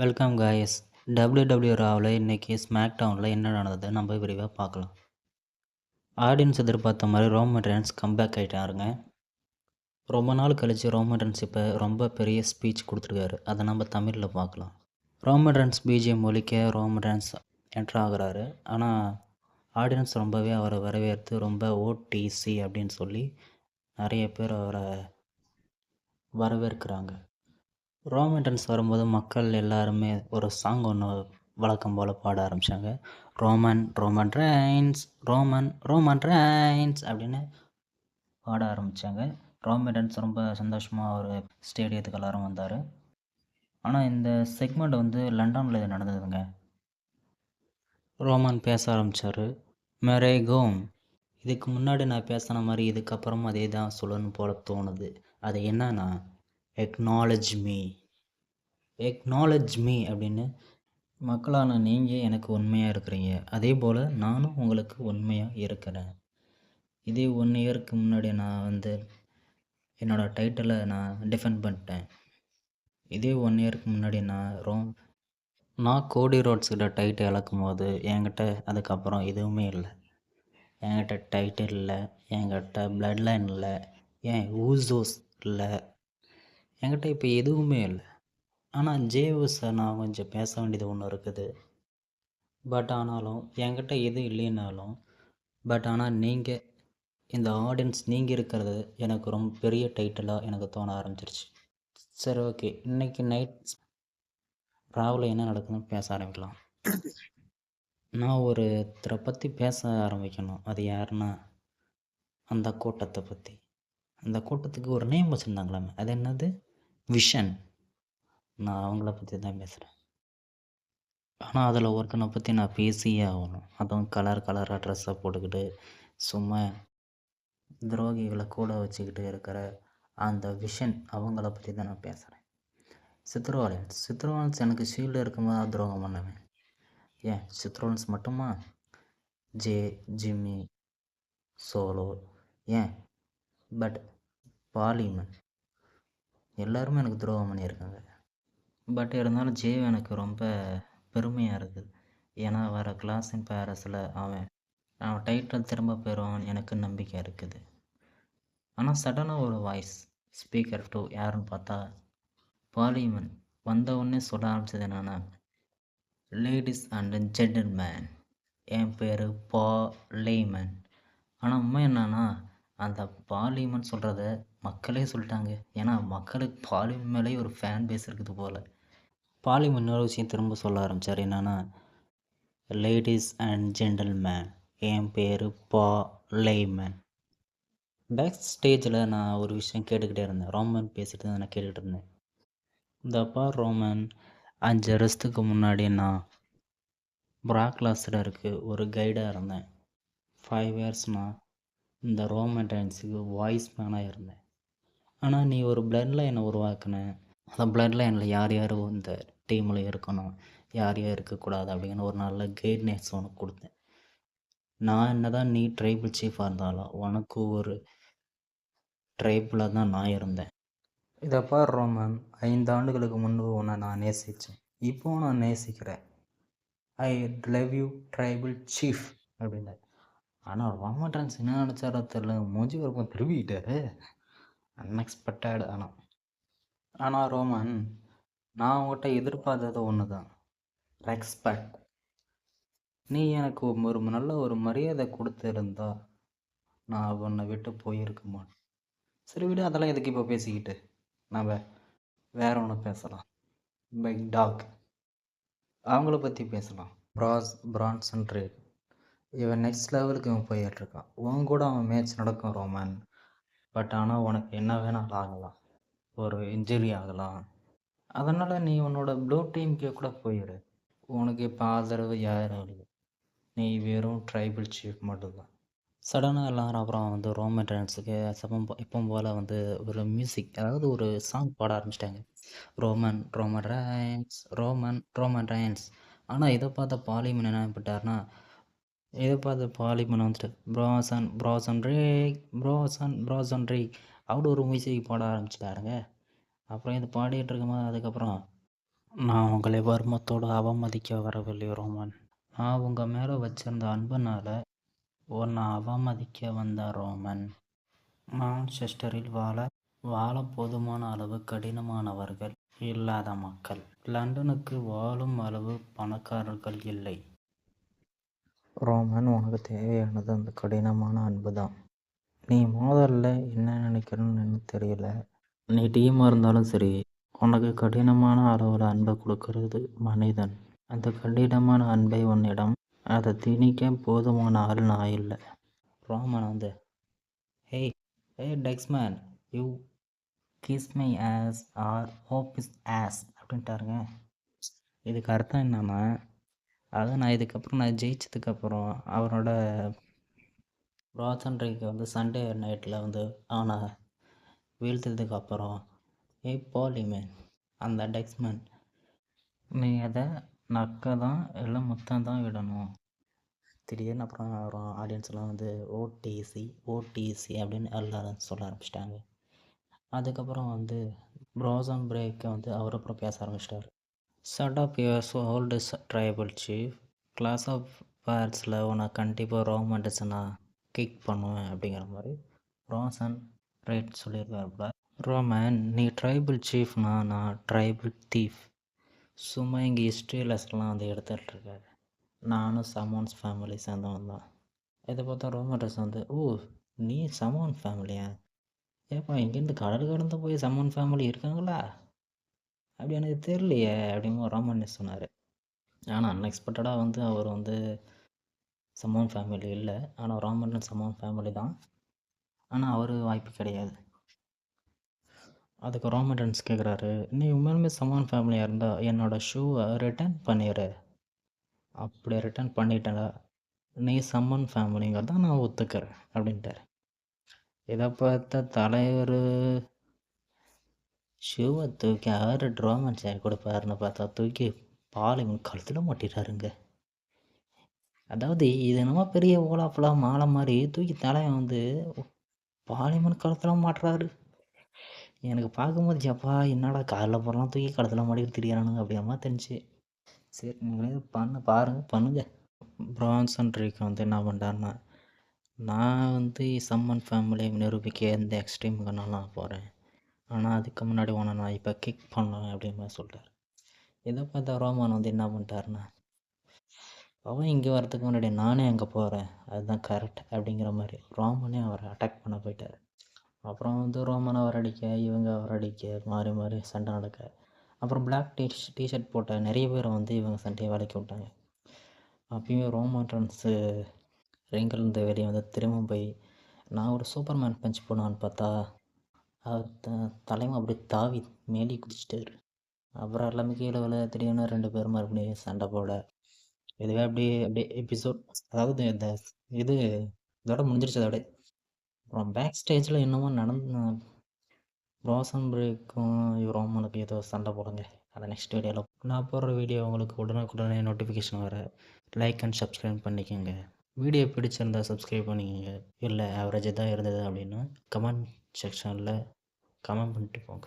Welcome guys W ராவில் இன்றைக்கி smack டவுனில் என்ன நடந்தது? நம்ம விரிவாக பார்க்கலாம். ஆடியன்ஸ் எதிர்பார்த்த மாதிரி ரோமன் ரென்ஸ் கம்பேக் ஆகிட்டாருங்க ரொம்ப நாள் கழித்து ரோமன் ரென்ஸ் இப்போ ரொம்ப பெரிய ஸ்பீச் கொடுத்துருக்காரு. அதை நம்ம தமிழில் பார்க்கலாம். ரோமன் ரென்ஸ் பிஜிஎம் ஒழிக்க ரோமன் ரென்ஸ் என்ட்ரு ஆகிறாரு. ஆனால் ஆடியன்ஸ் ரொம்பவே அவரை வரவேற்று ரொம்ப ஓடிசி அப்படின்னு சொல்லி நிறைய பேர் அவரை வரவேற்கிறாங்க. ரோமன்டன்ஸ் வரும்போது மக்கள் எல்லாருமே ஒரு சாங் ஒன்று வழக்கம் போல் பாட ஆரம்பித்தாங்க Roman Roman Reigns Roman Roman Reigns அப்படின்னு பாட ஆரம்பித்தாங்க ரோமன்டன்ஸ் ரொம்ப சந்தோஷமாக ஒரு ஸ்டேடியத்துக்கு எல்லாரும் வந்தார். ஆனால் இந்த செக்மெண்ட் வந்து லண்டனில் இது நடந்ததுங்க. ரோமன் பேச ஆரம்பித்தார் மேரே கோம் இதுக்கு முன்னாடி நான் பேசின மாதிரி இதுக்கப்புறமும் அதே தான் சொல்லணும் போல தோணுது. அது என்னன்னா எக்னாலஜ் மீ எக்னாலஜ் மீ அப்படின்னு மக்களான நீங்கள் எனக்கு உண்மையாக இருக்கிறீங்க. அதே போல் நானும் உங்களுக்கு உண்மையாக இருக்கிறேன். இதே ஒன் இயருக்கு முன்னாடி நான் வந்து என்னோடய டைட்டிலை நான் டிஃபெண்ட் பண்ணிட்டேன். இதே ஒன் இயருக்கு முன்னாடி நான் ரோம் நான் கோடி ரோட்ஸ் கிட்ட டைட்டில் இழக்கும் போது என்கிட்ட அதுக்கப்புறம் எதுவுமே இல்லை. என்கிட்ட டைட்டில் இல்லை என்கிட்ட பிளட் லைன் இல்லை ஏன் ஊசோஸ் இல்லை. என்கிட்ட இப்போ எதுவுமே இல்லை. ஆனால் ஜேவுஸை நான் கொஞ்சம் பேச வேண்டியது ஒன்று இருக்குது. பட் ஆனாலும் என்கிட்ட எது இல்லைனாலும் பட் ஆனால் நீங்கள் இந்த ஆடியன்ஸ் நீங்கள் இருக்கிறது எனக்கு ரொம்ப பெரிய டைட்டிலாக எனக்கு தோண ஆரம்பிச்சிருச்சு. சரி ஓகே. இன்றைக்கி நைட் ராவில் என்ன நடக்குதுன்னு பேச ஆரம்பிக்கலாம். நான் ஒருத்தரை பற்றி பேச ஆரம்பிக்கணும். அது யாருன்னா அந்த கூட்டத்தை பற்றி அந்த கூட்டத்துக்கு ஒரு நேம் வச்சுருந்தாங்களாமே. அது என்னது? விஷன். நான் அவங்கள பற்றி தான் பேசுகிறேன் ஆனால் அதில் ஒருத்தனை பற்றி நான் பேசியே ஆகணும். அதுவும் கலர் கலராக ட்ரெஸ்ஸை போட்டுக்கிட்டு சும்மா துரோகிகளை கூட வச்சுக்கிட்டு இருக்கிற அந்த விஷன் அவங்கள பற்றி தான் நான் பேசுகிறேன் சித்ரோவாலன்ஸ் சித்ரவாலன்ஸ் எனக்கு ஷீல்டு இருக்கும்போது துரோகம் பண்ணுவேன். ஏன்? சித்ரோலன்ஸ் மட்டுமா? Jey Jimmy Solo. ஏன்? பட் பாலிமன். எல்லாருமே எனக்கு துரோகம் பண்ணியிருக்காங்க. பட் இருந்தாலும் ஜேவ் எனக்கு ரொம்ப பெருமையாக இருக்குது. ஏன்னா வர கிளாஸ் இன் பேரஸில் அவன் அவன் டைட்டில் திரும்ப பெறுவான் எனக்கு நம்பிக்கை இருக்குது. ஆனால் சடனாக ஒரு வாய்ஸ் ஸ்பீக்கர் டூ யாருன்னு பார்த்தா பாலிமன் வந்த உடனே சொல்ல ஆரம்பிச்சது என்னென்னா லேடிஸ் அண்ட் ஜென்டில்மேன் என் பேர் பாலிமன் ஆனால் உண்மை என்னன்னா அந்த பாலிமன் சொல்கிறத மக்களே சொல்லிட்டாங்க. ஏன்னா மக்களுக்கு பாலிமன் மேலேயே ஒரு ஃபேன் பேஸ் இருக்குது போல். பாலிம் இன்னொரு விஷயம் திரும்ப சொல்ல ஆரம்பித்தார் என்னென்னா லேடிஸ் அண்ட் ஜென்டல்மேன் என் பேர் பா லைமேன். பேக் ஸ்டேஜில் நான் ஒரு விஷயம் கேட்டுக்கிட்டே இருந்தேன். ரோமன் பேசிட்டு நான் கேட்டுக்கிட்டு இருந்தேன். இந்தப்பா ரோமன் அஞ்சு வருஷத்துக்கு முன்னாடி நான் பிராக்லாஸில் ஒரு கைடாக இருந்தேன். ஃபைவ் இயர்ஸ் நான் இந்த ரோமன் டான்ஸுக்கு வாய்ஸ் மேனாக இருந்தேன். ஆனால் நீ ஒரு பிளட் லைனை உருவாக்குன. அந்த பிளட் லைனில் யார் யார் வந்தார். டீமில் இருக்கணும். யார் யார் இருக்கக்கூடாது அப்படின்னு ஒரு நல்ல கைட்னஸ் உனக்கு கொடுத்தேன். நான் என்ன தான் நீ ட்ரைபிள் சீஃபாக இருந்தாலும் உனக்கு ஒரு ட்ரைபிளாக தான் நான் இருந்தேன். இதை பாடுறோம் ரோமன் ஐந்து ஆண்டுகளுக்கு முன்பு உன்னை நான் நேசித்தேன் இப்போது நான் நேசிக்கிறேன். I love you tribal chief அப்படின்னு ஆனால் ரோமன் ட்ரான்ஸ் என்ன நினச்சாரோ தெரில மூஞ்சி ஒரு திரும்பிக்கிட்டாரு. அன்எக்ஸ்பெக்டட் ஆனால் ஆனால் ரோமன் நான் உங்கள்கிட்ட எதிர்பார்த்தது ஒன்று தான் ரெஸ்பெக்ட் நீ எனக்கு ஒரு நல்ல ஒரு மரியாதை கொடுத்துருந்தா நான் உன்னை விட்டு போயிருக்க மாட்டேன். சரி விடு அதெல்லாம் எதுக்கு இப்போ பேசிக்கிட்டு? நம்ம வேற ஒன்று பேசலாம். பைக் டாக் அவங்கள பற்றி பேசலாம். ப்ராஸ் பிரான்சன் ட்ரேட் இவன் நெக்ஸ்ட் லெவலுக்கு இவன் போயிட்டுருக்கான் உன் கூட அவன் மேட்ச் நடக்கும் ரோமன் பட் ஆனால் உனக்கு என்ன வேணாலும் ஆகலாம். ஒரு இன்ஜுரி ஆகலாம். அதனால் நீ உன்னோட ப்ளூ டீமுக்கே கூட போயிடு உனக்கு இப்போ ஆதரவு யாரும் இல்லை? நீ வெறும் ட்ரைபிள் சீஃப் மட்டும்தான். சடனாக எல்லாரும் அப்புறம் வந்து ரோமன் டான்ஸுக்கு சப்பம் இப்போ போல் வந்து ஒரு மியூசிக் அதாவது ஒரு சாங் பாட ஆரம்பிச்சிட்டாங்க. Roman Roman Reigns Roman Roman Reigns ஆனால் இதை பார்த்த பாலிமன் என்ன பண்ணிட்டாருன்னா இதை பார்த்து பாலிமன் வந்துட்டு ப்ராசன் ப்ராசன் ரேக் ப்ராசன் ப்ராசன் ரேக் அப்படி ஒரு மியூசிக் பாட ஆரம்பிச்சிட்டாருங்க. அப்புறம் இது பாடிட்டு இருக்கும்போது அதுக்கப்புறம் நான் உங்களை வர்மத்தோடு அவமதிக்க வரவில்லை ரோமன். நான் உங்கள் மேலே வச்சிருந்த அன்புனால் உன்னை அவமதிக்க வந்த ரோமன். மான்செஸ்டரில் வாழ வாழ போதுமான அளவு கடினமானவர்கள் இல்லாத மக்கள். லண்டனுக்கு வாழும் அளவு பணக்காரர்கள் இல்லை. ரோமன் உனக்கு தேவையானது அந்த கடினமான அன்பு தான் நீ முதல்ல என்ன நினைக்கிறன்னு எனக்கு தெரியல. நீ டீமாக இருந்தாலும் சரி உனக்கு கடினமான அளவில் அன்பை கொடுக்கறது மனிதன். அந்த கடினமான அன்பை உன்னிடம் அதை திணிக்க போதுமான ஆள் நான் இல்லை. ராமன் வந்து hey hey டெக்ஸ்மேன். You kiss my ass our hope is ass அப்படின்ட்டாருங்க. இதுக்கு அர்த்தம் என்னன்னா அதான் நான் இதுக்கப்புறம் நான் ஜெயிச்சதுக்கப்புறம் அவரோட ராஜன்றைக்கு வந்து சண்டே நைட்டில் வந்து அவனை வீழ்த்ததுக்கு அப்புறம் ஏ பாலிமேன் அந்த டெக்ஸ்மேன் நீ அதை நக்க தான் இல்லை முத்தம் தான் விடணும்? திடீர்னு அப்புறம் அப்புறம் ஆடியன்ஸ்லாம் வந்து ஓடிசி ஓடிசி அப்படின்னு எல்லாரும் சொல்ல ஆரம்பிச்சிட்டாங்க. அதுக்கப்புறம் வந்து ப்ரோசம் பிரேக்கை வந்து அவர் அப்புறம் பேச ஆரம்பிச்சிட்டாரு. Shut of yours old tribal chief class of பேர்ட்ஸில் உனக்கு கண்டிப்பாக ரோமண்டிஸ்னா கிக் பண்ணுவேன் அப்படிங்கிற மாதிரி ரோசன் ரைட் சொல்லியிருக்காருப்பா ரோமன் நீ ட்ரைபிள் சீஃப்னா நான் ட்ரைபிள் தீஃப் சும்மா இங்கே ஹிஸ்ட்ரி லெஸ்லாம் வந்து எடுத்துகிட்ருக்காரு நானும் சமோன்ஸ் ஃபேமிலி சேர்ந்தவன் தான். இதை பார்த்தா ரோமன்டஸ் வந்து ஓ நீ சமோன் ஃபேமிலியா ஏப்பா இங்கேருந்து கடல் கடந்து போய் சமோன் ஃபேமிலி இருக்காங்களா? அப்படி எனக்கு தெரியலையே அப்படின்னு ரோமன் சொன்னார். ஆனால் அன்எக்ஸ்பெக்டடாக வந்து அவர் வந்து சமோன் ஃபேமிலி இல்லை. ஆனால் ராமன் சமோன் ஃபேமிலி தான். ஆனால் அவர் வாய்ப்பு கிடையாது. அதுக்கு ரோமடன்ஸ் கேட்குறாரு நீ உண்மையுமே சமான் ஃபேமிலியாக இருந்தால் என்னோடய ஷூவை ரிட்டர்ன் பண்ணிடு அப்படி ரிட்டர்ன் பண்ணிட்டேடா நீ சம்மன் ஃபேமிலிங்கிறத நான் ஒத்துக்கிறேன் அப்படின்ட்டார். இதை பார்த்த தலைவர் ஷூவை தூக்கி ஆறு ட்ரோமன் சேர் கொடுப்பாருன்னு பார்த்தா தூக்கி பாலிமன் கழுத்தில் மாட்டிட்டாருங்க. அதாவது இது என்னமோ பெரிய ஓலாஃபுலா மாலை மாதிரி தூக்கி தலையை வந்து பாலிமன் கழுத்தில் மாட்டுறாரு. எனக்கு பார்க்கும்போது ஜப்பா என்னடா காலைல போகிறலாம் தூக்கி கழுத்தில் மாட்டிட்டு திரியிறானுங்க அப்படிங்கிற மாதிரி தெரிஞ்சு சரி நீங்களே பண்ண பாருங்கள் பண்ணுங்க. பிரான்சன் ட்ரீக்கு வந்து என்ன பண்ணுறாருன்னா நான் வந்து சம்மன் ஃபேமிலியை நிரூபிக்க எந்த எக்ஸ்ட்ரீமுக்கு நான் போகிறேன் ஆனால் அதுக்கு முன்னாடி உன்னை நான் இப்போ கிக் பண்ணேன் அப்படிங்கிற மாதிரி சொல்கிறார் இதை பார்த்தா ரோமான் வந்து என்ன பண்ணிட்டாருன்னா அவன் இங்கே வரதுக்கு முன்னாடி நானே அங்கே போகிறேன் அதுதான் கரெக்ட் அப்படிங்கிற மாதிரி ரோமனே அவரை அட்டாக் பண்ண போயிட்டார். அப்புறம் வந்து ரோமன் அவர் அடிக்க இவங்க அவர் அடிக்க மாறி மாறி சண்டை நடக்க. அப்புறம் பிளாக் டீ டிஷர்ட் போட்ட நிறைய பேரை வந்து இவங்க சண்டையை வேலைக்கு விட்டாங்க. அப்பயுமே ரோமான்ஸு இருந்த வெளியே வந்து திரும்ப போய் நான் ஒரு சூப்பர்மேன் பஞ்ச் போனான்னு பார்த்தா அது தலைமை அப்படியே தாவி மேலே குதிச்சிட்டாரு. அப்புறம் எல்லாமே கீழே விழ திடீர்னு ரெண்டு பேரும் மறுபடியும் சண்டை போட இதுவே அப்படியே அப்படியே எபிசோட் அதாவது இந்த இது இதோட முடிஞ்சிருச்சு அதோட. அப்புறம் பேக் ஸ்டேஜில் என்னமோ நடந்து ரோசன் பிரேக்கும் ரோமனுக்கு ஏதோ சண்டை போடுங்க. அதை நெக்ஸ்ட் வீடியோவில் நான் போடுற வீடியோ உங்களுக்கு உடனுக்குடனே நோட்டிஃபிகேஷன் வர. லைக் அண்ட் சப்ஸ்கிரைப் பண்ணிக்கோங்க. வீடியோ பிடிச்சிருந்தா சப்ஸ்கிரைப் பண்ணிக்கோங்க. இல்லை ஆவரேஜ் தான் இருந்தது அப்படின்னு கமெண்ட் செக்ஷனில் கமெண்ட் பண்ணிட்டு போங்க.